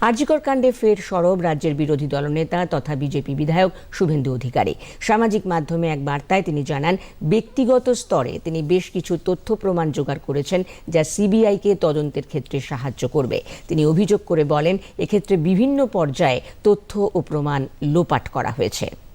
আরজিকর কাণ্ডে ফের সরব রাজ্যের বিরোধী দলনেতা তথা বিজেপি বিধায়ক শুভেন্দু অধিকারী। সামাজিক মাধ্যমে এক বার্তায় তিনি জানান, ব্যক্তিগত স্তরে তিনি বেশ কিছু তথ্য প্রমাণ জোগাড় করেছেন যা সিবিআইকে তদন্তের ক্ষেত্রে সাহায্য করবে। তিনি অভিযোগ করে বলেন, এক্ষেত্রে বিভিন্ন পর্যায়ে তথ্য ও প্রমাণ লোপাট করা হয়েছে।